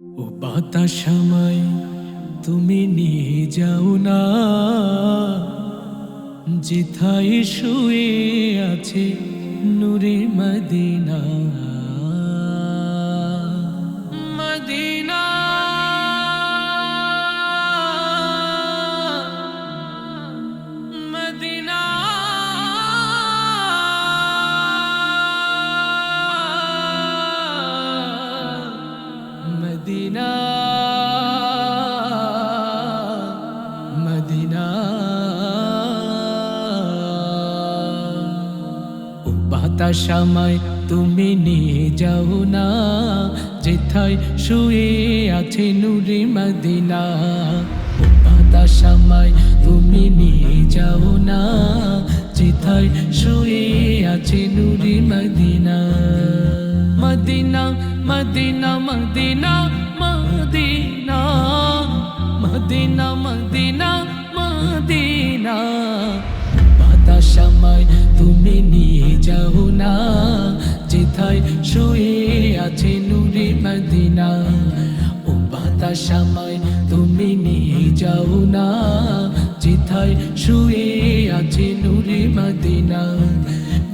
ও সময় তুমি নিয়ে যাও না। যেথায় শুয়ে আছে নুরে মদিনা। বাতাস তুমি নিয়ে যাও না, যেথায় শুয়ে আছে নূরে মদিনা। বাতাস তুমি নিয়ে যাও না, যেথায় শুয়ে আছে নূরে Medina. Medina Medina Medina Medina Medina Medina Medina. বাতাস আমায় তুমি নিয়ে যাও না, যেথায় শুয়ে আছে নূরে মদিনা। ও বাতাস আমায় তুমি নিয়ে যাও না, যেথায় শুয়ে আছে নূরে মদিনা।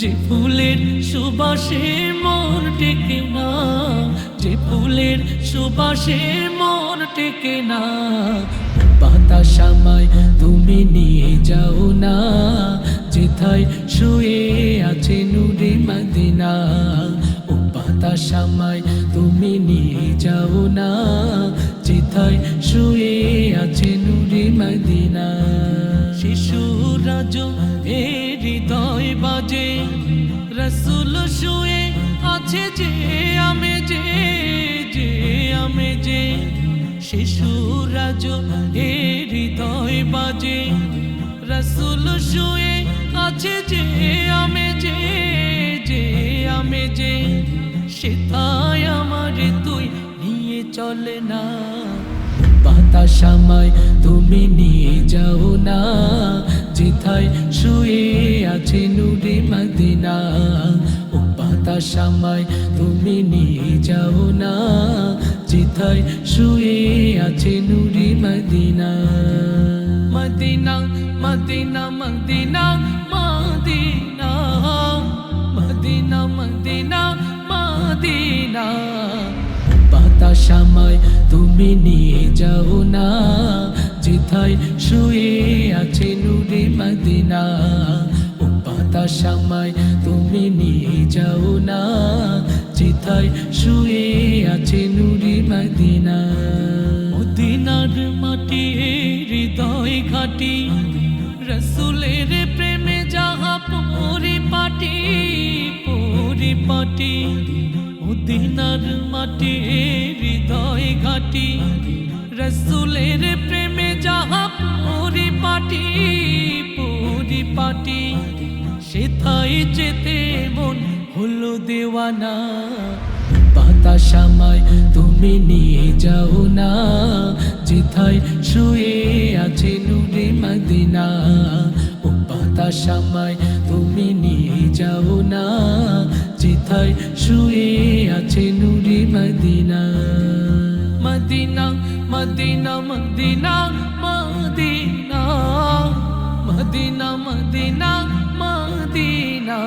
যে ফুলের সুবাসে মন টেকে না, যে ফুলের সুবাসে মন টেকে না। বাতাস আমায় তুমি নিয়ে যাও না যেথায় শুয়ে আছে নূরে মদিনা? ও বাতাস তুমি নিয়ে যাও না। যেথায় শুয়ে আছে নূরে মদিনা। শিশুরা যো এ হৃদয় বাজে, রসুল শুয়ে আছে যে আমি যে যে আমি যে। শিশুরা যো এ হৃদয় বাজে, রসুল শুয়ে আছে যে আমি যে যে আমি যে সেটাই আমার তুই নিয়ে চলে না। বাতাস আমায় তুমি নিয়ে যাও না, যেথায় শুয়ে আছে নূরে মদিনা। ও বাতাস তুমি নিয়ে যাও না, যেথায় শুয়ে আছে নূরে Medina. Medina Medina Medina Medina Medina Medina Medina. বাতাস আমায় তুমি নিয়ে যাও না। যেথায় শুয়ে আছে নূরে মদিনা। ও বাতাস আমায় তুমি নিয়ে যাও না। যেথায় শুয়ে আছে নূরে মদিনা। মদিনার মাটি হৃদয় ঘাটি পরিপাটি মদিনার মাটি হৃদয় ঘাটি। রসুলের প্রেমে যাহা পরিপাটি পরিপাটি সেথায় যেতে মন হলো দেওয়ানা। বাতাস আমায় তুমি নিয়ে যাও না, যেথায় শুয়ে আছে নূরে মদিনা। ও বাতাস আমায় তুমি নিয়ে যাও না যেথায় শুয়ে আছে নূরে Medina. Medina Medina Medina Medina. Medina Medina Medina.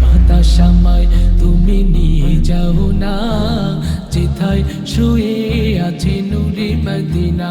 বাতাস আমায় তুমি নিয়ে যাও না। যেথায় শুয়ে আছে নূরে মদিনা।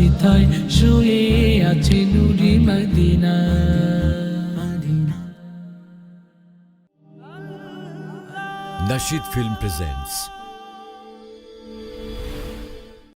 যেথায় শুয়ে আছে নূরে মদিনা Nashid Film presents